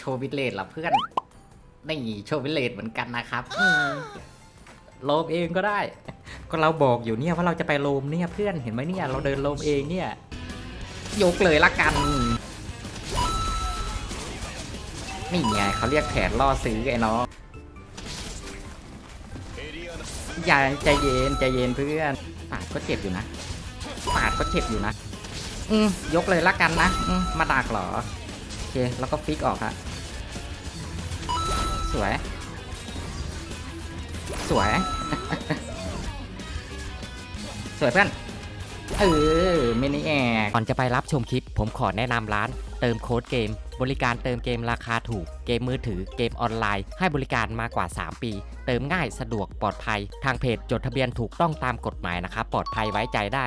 โชว์วิลเลจเหรอเพื่อนนี่โชว์วิลเลจเหมือนกันนะครับอืมโลมเองก็ได้ ก็เราบอกอยู่เนี่ยว่าเราจะไปโลมเนี่ยเพื่อนเห็นไหมเนี่ยเราเดินโลมเองเนี่ย ยกเลยละกันนี่ไงเขาเรียกแผนล่อซื้อไอ้น้องอย่าใจเย็นใจเย็นเพื่อนปาดก็เจ็บอยู่นะปาดก็เจ็บอยู่นะ อืมยกเลยละกันนะอืมมาดักเหรอ โอเค แล้วก็ฟิกออกฮะ สวย สวย สวยเพื่อน เออมินิแอร์ก่อนจะไปรับชมคลิป ผมขอแนะนำร้านเติมโค้ดเกม บริการเติมเกมราคาถูก เกมมือถือเกมออนไลน์ ให้บริการมากว่า 3 ปี เติมง่ายสะดวกปลอดภัย ทางเพจจดทะเบียนถูกต้องตามกฎหมายนะครับ ปลอดภัยไว้ใจได้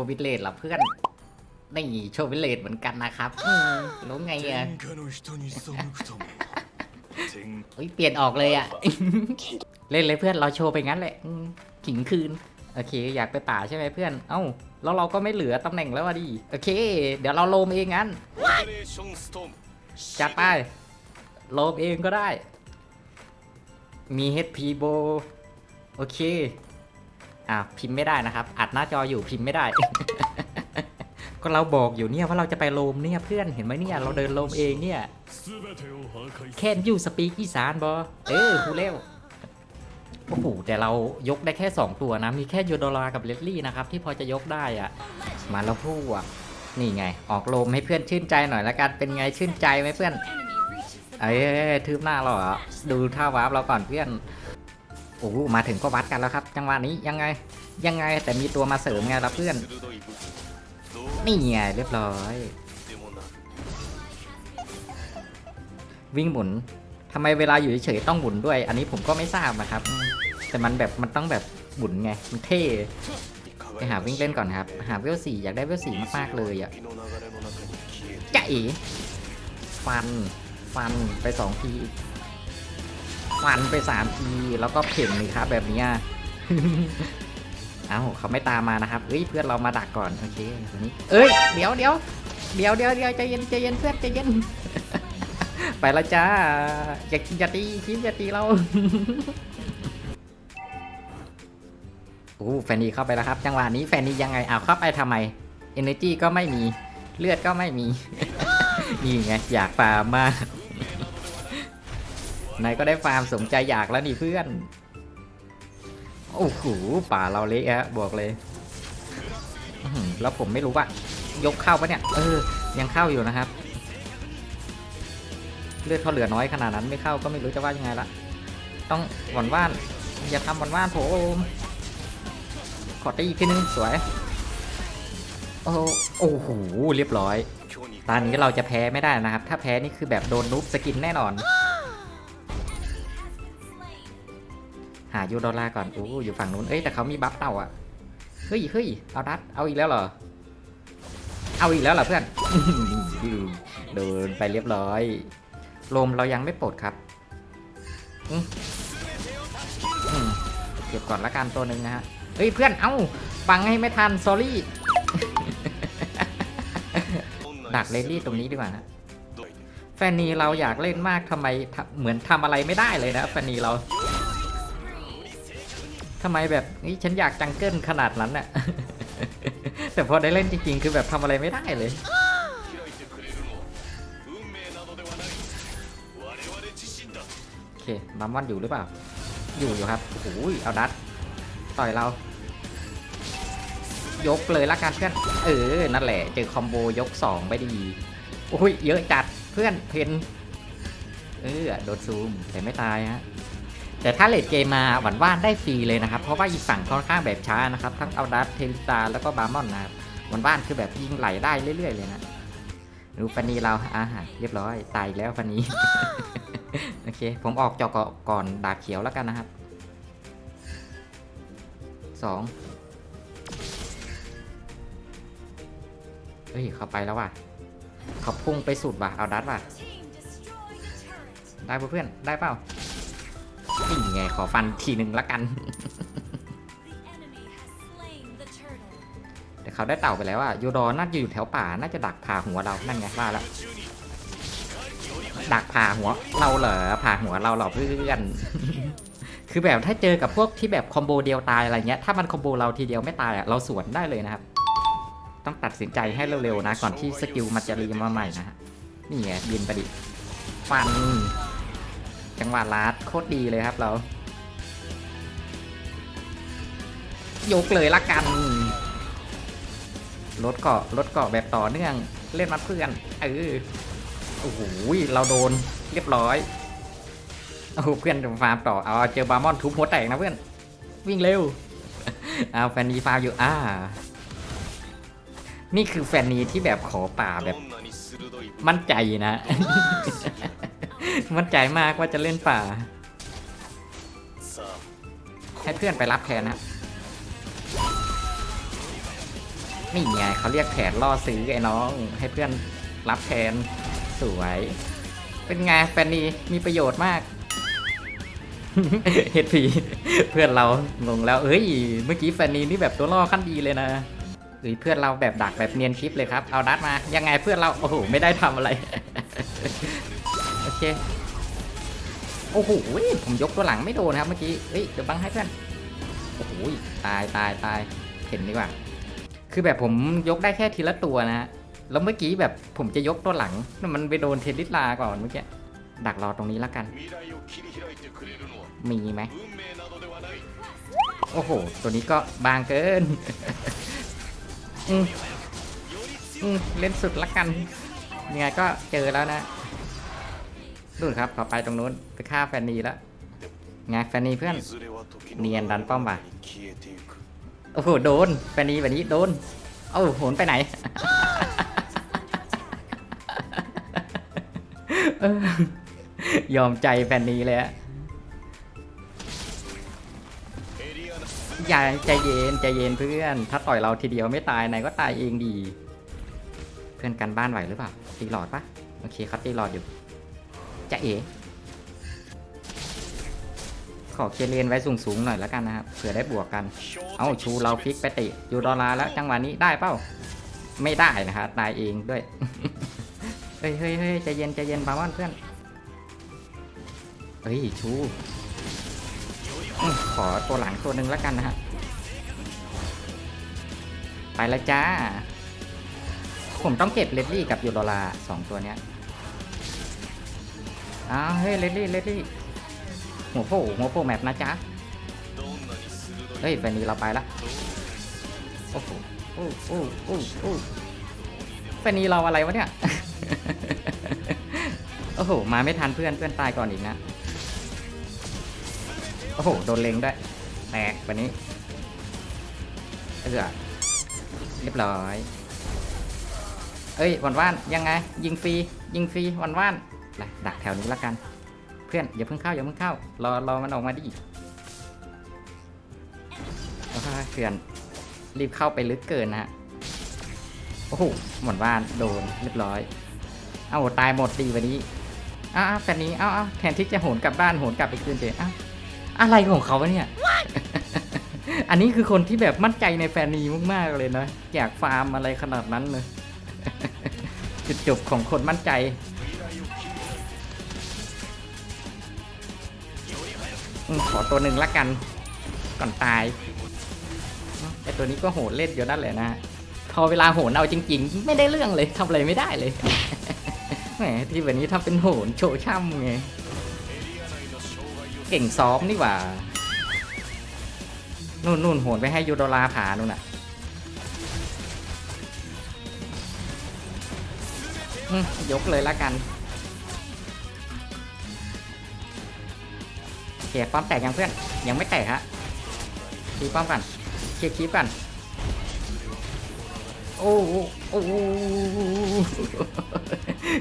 ว์วิเลตเหรอเพื่อนนี่โชว์วิเลตเหมือนกันนะครับรู้ไงอะอุ้ยเปลี่ยนออกเลยอะ เล่นเลยเพื่อนเราโชว์ไปงั้นแหละขิงคืน โอเค อยากไปป่าใช่ไหมเพื่อน เอ้า แล้วเราก็ไม่เหลือตำแหน่งแล้วดิ โอเค เดี๋ยวเราโลมเองงั้น จัดไป โลมเองก็ได้ มีเฮดพีโบ โอเค อ่าพิมพ์ไม่ได้นะครับ อัดหน้าจออยู่พิมพ์ไม่ได้ ก็เราบอกอยู่เนี่ยว่าเราจะไปโลมเนี่ยเพื่อนเห็นไหมเนี่ยเราเดินโลมเองเนี่ยแค่ยูสปีกอีสานบอเออคูเร็วโอ้โหแต่เรายกได้แค่ 2 ตัวนะ มีแค่ยูโดรากับเลดลี่นะครับ ที่พอจะยกได้อะมาแล้วพูดนี่ไง ออกโลมให้เพื่อนชื่นใจหน่อยละกันเป็นไงชื่นใจไหมเพื่อน เอ้ยทึบหน้าเราเหรอดูท่าว้าเราก่อนเพื่อน โอ้มาถึงก็วัดกันแล้วครับ จังหวะนี้ยังไงยังไงแต่มีตัวมาเสริมไงล่ะเพื่อน นี่ไงเรียบร้อย วิ่งหมุนทำไมเวลาอยู่เฉยต้องหมุนด้วย อันนี้ผมก็ไม่ทราบนะครับ แต่มันแบบมันต้องแบบหมุนไงมันเท่ไปหาวิ่งเล่นก่อนครับ หาเวลสี่อยากได้เวลสี่มากๆเลยอะจะเอ๋ฟัน ฟันไปสองที ฟันไปสามทีแล้วก็เพ่งเลยครับแบบเนี้ยเอ้าเขาไม่ตามมานะครับเอ้ยเพื่อนเรามาดักก่อนโอเควันนี้ เอ้ยเดี๋ยวเดี๋ยวเดี๋ยวเดี๋ยวเดี๋ยวใจเย็นใจเย็นเพื่อนใจเย็น ไปและจ้าอย่าอย่าตีคิดอย่าตีเราโอ้แฟนนีเข้าไปแล้วครับ จังหวะนี้แฟนนียังไงอ้าวเข้าไปทำไม Energy ก็ไม่มีเลือดก็ไม่มีนี่ไงอยากฟาร์มมาก นายก็ได้ฟาร์มสมใจอยากแล้วนี่เพื่อน โอ้โหป่าเราเละฮะบอกเลย แล้วผมไม่รู้ว่ายกเข้าปะเนี่ย เออ ยังเข้าอยู่นะครับ เลือดเขาเหลือน้อยขนาดนั้นไม่เข้าก็ไม่รู้จะว่ายังไงละ ต้องหวั่นว่าน อย่าทำหวั่นว่านโผมขอตีอีกทีนึงสวย โอ้โอโห เรียบร้อย ตอนนี้เราจะแพ้ไม่ได้นะครับ ถ้าแพ้นี่คือแบบโดนนุ๊กสกินแน่นอน หายูดอลลาร์ก่อนอู้อยู่ฝั่งนู้นเอ้ยแต่เขามีบัฟเต่าอะเฮ้ยเฮ้ยเอาดัดเอาอีกแล้วเหรอ เอาอีกแล้วเหรอเพื่อนโดนไปเรียบร้อยลมเรายังไม่ปลดครับเก็บก่อนละกันตัวหนึ่งนะฮะเฮ้ยเพื่อนเอ้าปังให้ไม่ทันสอรี่ดักเลดี้ตรงนี้ดีกว่านะแฟนนีเราอยากเล่นมากทำไมเหมือนทำอะไรไม่ได้เลยนะแฟนนีเรา ทำไมแบบนี้ฉันอยากจังเกิลขนาดนั้นน่ะ แต่พอได้เล่นจริงๆ คือแบบทำอะไรไม่ได้เลย โอเคบัมวันอยู่หรือเปล่า อยู่อยู่ครับ โอ้ยเอาดัด ต่อยเรา ยกเลยละกันเพื่อน เออ นั่นแหละ เจอคอมโบยก 2 ไปดี โอ้ย เยอะจัด เพื่อนเพนเออ โดนซูม แต่ไม่ตายฮะ แต่ถ้าเลดเกมมาหวันว่านได้ฟรีเลยนะครับ เพราะว่าอีกฝั่งค่อนข้างแบบช้านะครับทั้งเอาดัตเทลิตาแล้วก็บาร์มอนนะครับหวันว่านคือแบบยิงไหลได้เรื่อย ๆ เลยนะดูฟันนีเราอาหารเรียบร้อยตายแล้วฟันนี้โอเค ผมออกจอกก่อนดาบเขียวแล้วกันนะครับสองเฮ้ยเขาไปแล้วว่ะเขาพุ่งไปสุดว่ะเอาดัดว่ะได้เพื่อนได้เปล่า นี่ไงขอฟันทีหนึ่งละกัน The enemy has slain the turtle. แต่เขาได้เต่าไปแล้วอะยูดอน่าจะอยู่แถวป่าน่าจะดักผ่าหัวเรานั่นไงว่าแล้วดักผ่าหัวเราเหรอผ่าหัวเราเหรอเพื่อนคือแบบถ้าเจอกับพวกที่แบบคอมโบเดียวตายอะไรเงี้ยถ้ามันคอมโบเราทีเดียวไม่ตายอะเราสวนได้เลยนะครับ ต้องตัดสินใจให้เร็วๆนะ ก่อนที่สกิลมันจะรีมาใหม่นะฮะนี่ไงบินไปดิฟัน จังหวะลาดโคตรดีเลยครับเรา ยกเลยละกันรถเกาะรถเกาะแบบต่อเนื่องเล่นมัดเพื่อนเออโอ้โหเราโดนเรียบร้อยโอ้เพื่อนฟาร์มต่อเอาเจอบาร์มอนทุบหัวแตกนะเพื่อน วิ่งเร็วเอาแฟนนีฟาร์มอยู่อ่า นี่คือแฟนนีที่แบบขอป่าแบบ มั่นใจนะ มั่นใจมากว่าจะเล่นป่า ให้เพื่อนไปรับแทนนะนี่ไงเขาเรียกแผนล่อซื้อไอ้น้อง ให้เพื่อนรับแทนสวย เป็นไงแฟนนีมีประโยชน์มากเฮดพีเพื่อนเรางงแล้วเอ้ย เมื่อกี้แฟนนีนี่แบบตัวล่อขั้นดีเลยนะเอ้ยเพื่อนเราแบบดักแบบเนียนคลิปเลยครับ เอาดัดมา ยังไงเพื่อนเรา โอ้โห ไม่ได้ทำอะไร คโอ้โหผมยกตัวหลังไม่โดนครับเมื่อกี้เฮ้ยเดี๋ยวบังให้เพื่อนโอ้โหตายตายตายเห็นดีกว่า คือแบบผมยกได้แค่ทีละตัวนะแล้วเมื่อกี้แบบผมจะยกตัวหลังมันไปโดนเทนิสลาก่อนเมื่อกี้ดักรอตรงนี้แล้วกันมีไหมโอ้โห ตัวนี้ก็บางเกินเล่นสุดละกันยังไงก็เจอแล้วนะ นู่ครับขอไปตรงนู้นไปฆ่าแฟนนีแล้วงานแฟนนีเพื่อนเนียนดันป้อมป่ะโอ้โหโดนแฟนนีแบบนี้โดนเอ้าโหนไปไหนยอมใจแฟนนีเลยอะอย่าใจเย็นใจเย็นเพื่อน ถ้าต่อยเราทีเดียวไม่ตายไหนก็ตายเองดี เพื่อนกันบ้านไหวหรือเปล่าตีหลอดปะโอเคครับตีหลอดอยู่ จะเอขอเคลียร์เลนไว้สูงๆหน่อยแล้วกันนะครับเผื่อได้บวกกัน เอาชูเราพลิกไปติอยู่ดอลลาร์แล้วจังหวะนี้ได้เป้า ไม่ได้นะฮะตายเองด้วย เฮ้ยเฮ้ยเฮ้ยใจเย็นใจเย็นบามอนเพื่อนเฮ้ยชูขอตัวหลังตัวหนึ่งแล้วกันนะฮะไปล้วจ้า ผมต้องเก็บเลดลี่กับยูโรลาสองตัวเนี้ย้าวเฮ้ยเลดี้เลดี้หัวโผหัวโผแมปนะจ๊ะเฮ้ยแฟนนี้เราไปละโอ้โหโอ้โหโอ้โอ้แฟนนี้เราอะไรวะเนี่ยโอ้โหมาไม่ทันเพื่อนเพื่อนตายก่อนอีกนะโอ้โหโดนเลงด้วยแตกแบบนี้เออเรียบร้อย เอ้ยวันว่านยังไง ยิงฟรียิงฟรีวันว่าน ไปดักแถวนี้ละกัน เพื่อนอย่าเพิ่งเข้าอย่าเพิ่งเข้า รอรอมันออกมาดิโอ้โหเพื่อนรีบเข้าไปลึกเกินนะฮะโอ้โหหมดบ้านโดนเรียบร้อย เอาตายหมดดีวันนี้อ้าวแฟนนี้อ้าวแทนที่จะโหนกลับบ้านโหนกลับไปคืนเจอ้าวอะไรของเขาวะเนี่ย อันนี้คือคนที่แบบมั่นใจในแฟนนีมากๆเลยนะอยากฟาร์มอะไรขนาดนั้นเลยจุดจบของคนมั่นใจ ขอตัวหนึ่งละกัน ก่อนตายไอตัวนี้ก็โหนเล่นอยู่นั่นแหละนะ พอเวลาโหนเอาจริง ๆ ไม่ได้เรื่องเลยทำอะไรไม่ได้เลยแหมที่แบบนี้ทำเป็นโหนโชว์ช่ำไงเก่งซ้อมนี่หว่านู่นนู่นโหนไปให้ยูโดลาผ่านู่นน่ะยกเลยละกัน เขียป้อมแตกยังเพื่อน ยังไม่แตกฮะตีป้อมกันเคลียร์คลิปกัน โอ้โหโอ้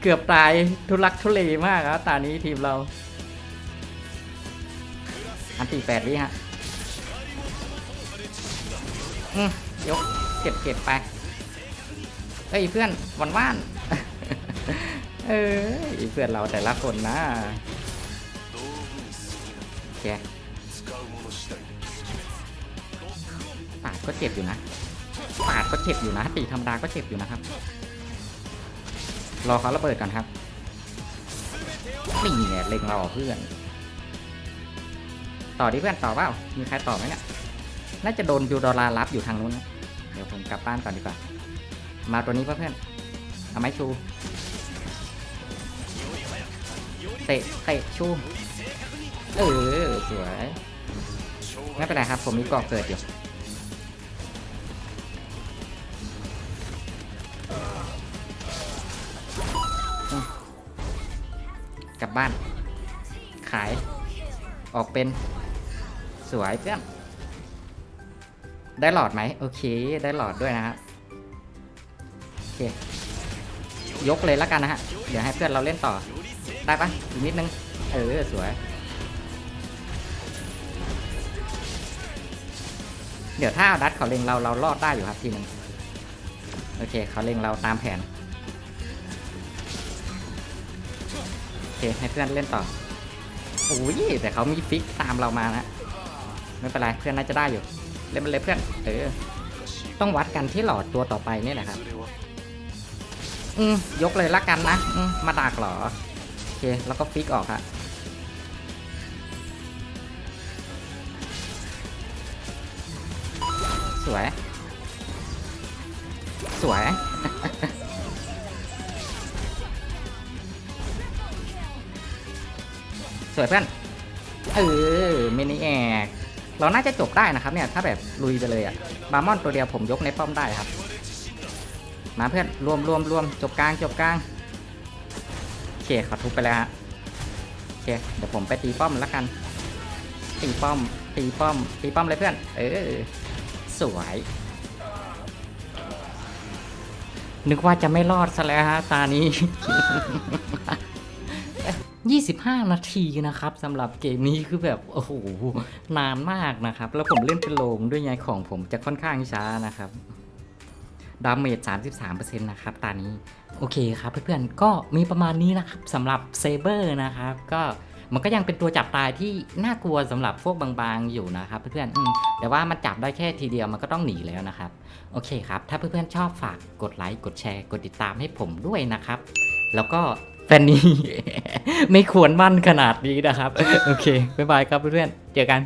เกือบตายทุลักทุเลมากครับตอนนี้ทีมเรา อันตีแปดวิฮะอืมยกเก็บเก็บไปเอ้ยเพื่อนวันว่าน เอ้ยเพื่อนเราแต่ละคนนะ แกปาดก็เจ็บอยู่นะปาดก็เจ็บอยู่นะตีธรรมดาก็เจ็บอยู่นะครับ รอเขาระเบิดก่อนครับนี่ไงเล็งรอเพื่อน ต่อดิเพื่อนต่อเปล่ามีใครต่อไหมเนี่ยน่าจะโดนบิวดอลารับอยู่ทางนู้นนะเดี๋ยวผมกลับบ้านก่อนดีกว่า มาตัวนี้เพื่อนเอาไม้ชูเตะเตะชู เออ สวย ไม่เป็นไรครับ ผมมีกรอกเกิดอยู่ กลับบ้าน ขาย ออกเป็น สวยเพื่อน ได้หลอดไหม โอเค ได้หลอดด้วยนะครับโอเค ยกเลยแล้วกันนะฮะ เดี๋ยวให้เพื่อนเราเล่นต่อ ได้ปะอีกนิดนึง เออ สวย เดี๋ยวถ้าดัดเขาเล็งเราเรารอดได้อยู่ครับทีนึงโอเคเขาเล็งเราตามแผนโอเคให้เพื่อนเล่นต่อโอ้ยแต่เขามีฟิกตามเรามานะไม่เป็นไรเพื่อนน่าจะได้อยู่ เล่นมันเลยเพื่อนเออต้องวัดกันที่หลอดตัวต่อไปนี่แหละครับ อืมยกเลยละกันนะมมาดักหรอ โอเค แล้วก็ฟิกออกฮะ สวย สวย สวยเพื่อน เออมินิแอกเราน่าจะจบได้นะครับเนี่ย ถ้าแบบลุยไปเลยอะบาร์มอนตัวเดียวผมยกในป้อมได้ครับ มาเพื่อน รวมรวมรวมจบกลางจบกลางโอเคเขาทุบไปแล้วฮะโอเค เดี๋ยวผมไปตีป้อมแล้วกัน ตีป้อมตีป้อมตีป้อมเลยเพื่อน เออ สวย นึกว่าจะไม่รอดซะแล้วฮะตานี้ 25 นาทีนะครับสำหรับเกมนี้คือแบบโอ้โหนานมากนะครับ แล้วผมเล่นเป็นโลมด้วยไงของผมจะค่อนข้างช้านะครับดาเมจ33%นะครับตอนนี้ โอเคครับเพื่อนๆก็มีประมาณนี้นะครับสำหรับเซเบอร์นะครับ ก็ มันก็ยังเป็นตัวจับตายที่น่ากลัวสำหรับพวกบางๆอยู่นะครับเพื่อนๆแต่ว่ามันจับได้แค่ทีเดียวมันก็ต้องหนีแล้วนะครับ โอเคครับ ถ้าเพื่อนๆชอบฝากกดไลค์กดแชร์ กดติดตามให้ผมด้วยนะครับ แล้วก็แฟนนี้ ไม่ควรมั่นขนาดนี้นะครับ โอเคบ๊ายบายครับเพื่อนๆเจอกัน